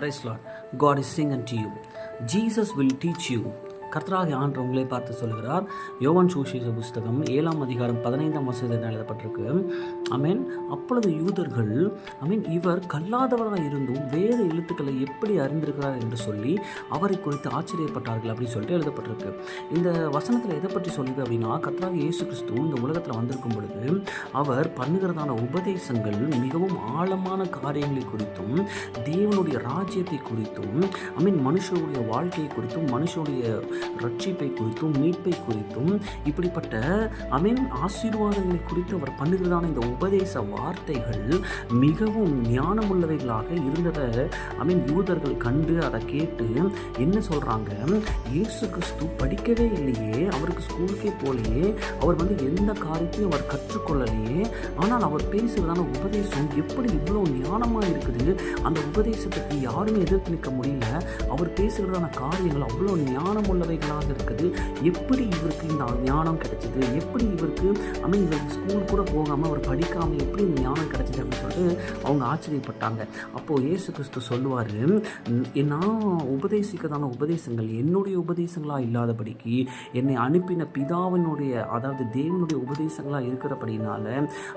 Praise Lord. God is saying unto you, Jesus will teach you கர்த்தராக ஆண்டு உங்களை பார்த்து சொல்கிறார் யோவான் சுவிசேஷ புஸ்தகம் ஏழாம் அதிகாரம் பதினைந்தாம் வசதியில் எழுதப்பட்டிருக்கு. அமீன் அப்பொழுது யூதர்கள் அமீன் இவர் கல்லாதவராக இருந்தும் வேத எழுத்துக்களை எப்படி அறிந்திருக்கிறார் என்று சொல்லி அவரை குறித்து ஆச்சரியப்பட்டார்கள் அப்படின்னு சொல்லிட்டு எழுதப்பட்டிருக்கு. இந்த வசனத்தில் எதை பற்றி சொல்லுது அப்படின்னா கர்த்தராக இயேசு கிறிஸ்து இந்த உலகத்தில் வந்திருக்கும் பொழுது அவர் பண்ணுகிறதான உபதேசங்கள் மிகவும் ஆழமான காரியங்களை குறித்தும் தேவனுடைய ராஜ்யத்தை குறித்தும் ஐ மீன் மனுஷனுடைய வாழ்க்கையை குறித்தும் மனுஷனுடைய ரட்சிப்பை குறித்தும் மீட்பை குறித்தும் இப்படிப்பட்ட அமீன் ஆசீர்வாதங்களை குறித்து அவர் பண்ணுகிறதான இந்த உபதேச வார்த்தைகள் மிகவும் ஞானமுள்ளவைகளாக இருந்ததை அமீன் யூதர்கள் கண்டு அதை கேட்டு என்ன சொல்கிறாங்க இயேசு கிறிஸ்து படிக்கவே இல்லையே அவருக்கு ஸ்கூலுக்கே போலையே அவர் வந்து எந்த காரியத்தையும் அவர் கற்றுக்கொள்ளலையே ஆனால் அவர் பேசுகிறதான உபதேசம் எப்படி இவ்வளோ ஞானமாக இருக்குது? அந்த உபதேசத்துக்கு யாருமே எதிர்த்து நிற்க முடியல. அவர் பேசுகிறதான காரியங்கள் அவ்வளோ ஞானமுள்ளவைகளாக இருக்குது. எப்படி இவருக்கு இந்த ஞானம் கிடைச்சிது? எப்படி இவருக்கு ஆனால் இவர் ஸ்கூல் கூட போகாமல் அவர் படிக்காமல் எப்படி இந்த ஞானம் கிடைச்சிது அப்படின்னு சொல்லிட்டு அவங்க ஆச்சரியப்பட்டாங்க. அப்போது ஏசு கிறிஸ்து சொல்லுவார் நான் உபதேசிக்கதான உபதேசங்கள் என்னுடைய உபதேசங்களாக இல்லாதபடிக்கு என்னை அனுப்பின பிதாவினுடைய அதாவது தேவனுடைய உபதேசங்களாக இருக்கிறபடினால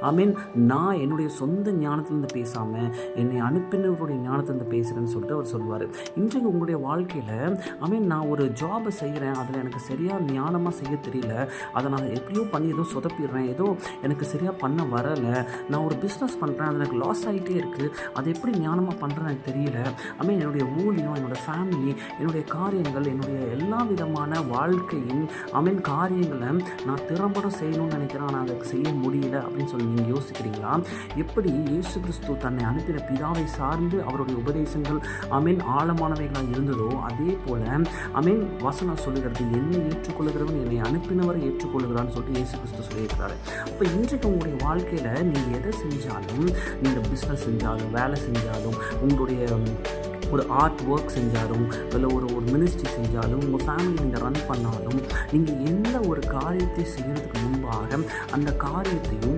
ஐ மீன் நான் என்னுடைய சொந்த ஞானத்திலிருந்து பேசாமல் என்னை அனுப்பினவருடைய ஞானத்திலிருந்து பேசுகிறேன்னு சொல்லிட்டு அவர் சொல்லுவார். இன்றைக்கு உங்களுடைய வாழ்க்கையில் ஐ மீன் நான் ஒரு ஜாபை செய்கிறேன் அதில் எனக்கு சரியாக ஞானமாக செய்ய தெரியல. அதை நான் எப்படியோ பண்ணி ஏதோ சொதப்பிடுறேன் ஏதோ எனக்கு சரியாக பண்ண வரலை. நான் ஒரு பிஸ்னஸ் பண்ணுறேன் அது எனக்கு லாஸ் ஆகிட்டே இருக்குது அதை எப்படி ஞானமாக பண்ணுறேன் எனக்கு தெரியல. ஐ மீன் என்னுடைய ஊழியம் என்னோடய ஃபேமிலி என்னுடைய காரியங்கள் என்னுடைய எல்லா விதமான வாழ்க்கையின் ஐ மீன் காரியங்களை நான் திறம்பட செய்யணும்னு நினைக்கிறேன் ஆனால் அதை செய்ய முடியல அப்படின்னு சொல்லி நீங்கள் யோசிக்கிறீங்களா? எப்படி இயேசு கிறிஸ்து தன்னை அனுப்பின பிதாவை சார்ந்து அவருடைய உபதேசங்கள் ஐ மீன் ஆழமானவைகளாக இருந்ததோ அதே போல் ஐ மீன் வசனம் சொல்லுகிறது என்னை ஏற்றுக்கொள்கிறவன் என்னை அனுப்பினவரை ஏற்றுக்கொள்கிறான்னு சொல்லிட்டு இயேசு கிறிஸ்து சொல்லியிருக்கிறாரு. அப்போ இன்றைக்கு உங்களுடைய வாழ்க்கையில் நீங்கள் எதை செஞ்சாலும் நீங்கள் பிஸ்னஸ் செஞ்சாலும் வேலை செஞ்சாலும் உங்களுடைய ஒரு ஆர்ட் ஒர்க் செஞ்சாலும் இல்லை ஒரு ஒரு மினிஸ்ட்ரி செஞ்சாலும் உங்கள் ஃபேமிலி நீங்கள் ரன் பண்ணாலும் நீங்கள் எந்த ஒரு காரியத்தை செய்கிறதுக்கு முன்பாக அந்த காரியத்தையும்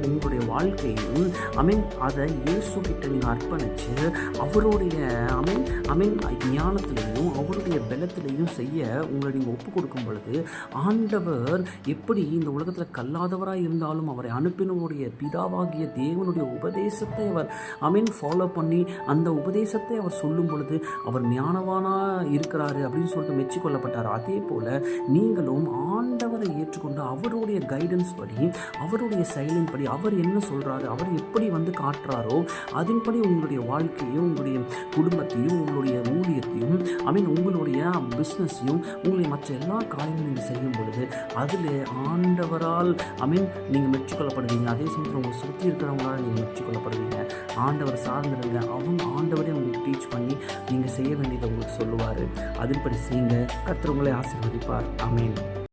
வாழ்க்கையும் வாழ்க்கையையும் ஐ மீன் அதை இயேசு கிட்ட நீங்கள் அர்ப்பணித்து அவருடைய ஐ மீன் ஐ மீன் ஞானத்திலையும் அவருடைய பலத்திலையும் செய்ய உங்களை நீங்கள் ஒப்பு கொடுக்கும் பொழுது ஆண்டவர் எப்படி இந்த உலகத்தில் கல்லாதவராக இருந்தாலும் அவரை அனுப்பினவருடைய பிதாவாகிய தேவனுடைய உபதேசத்தை அவர் ஐ மீன் ஃபாலோ பண்ணி அந்த உபதேசத்தை அவர் சொல்லும் பொழுது அவர் ஞானவானாக இருக்கிறாரு அப்படின்னு சொல்லிட்டு மெச்சிக்கொள்ளப்பட்டார். அதே போல் நீங்களும் ஆண்டவரை ஏற்றுக்கொண்டு அவருடைய கைடன்ஸ் படி அவருடைய செயலின் படி அவர் என்ன சொல்கிறாரு அவர் எப்படி வந்து காட்டுறாரோ அதன்படி உங்களுடைய வாழ்க்கையும் உங்களுடைய குடும்பத்தையும் உங்களுடைய ஊழியத்தையும் ஐ மீன் உங்களுடைய பிஸ்னஸையும் உங்களுடைய மற்ற எல்லா காரியங்களும் நீங்கள் செய்யும் பொழுது அதில் ஆண்டவரால் ஐ மீன் நீங்கள் மெச்சுக்கொள்ளப்படுவீங்க. அதே சமயத்தில் உங்களை சுற்றி இருக்கிறவங்களால் நீங்கள் மெச்சுக்கொள்ளப்படுவீங்க. ஆண்டவர் சார்ந்திருங்க அவங்க ஆண்டவரே உங்களுக்கு டீச் பண்ணி நீங்கள் செய்ய வேண்டியதை உங்களுக்கு சொல்லுவார். அதன்படி செய்யுங்க. கர்த்தர் ஆசீர்வதிப்பார் ஆசீர்வதிப்பார். மீன்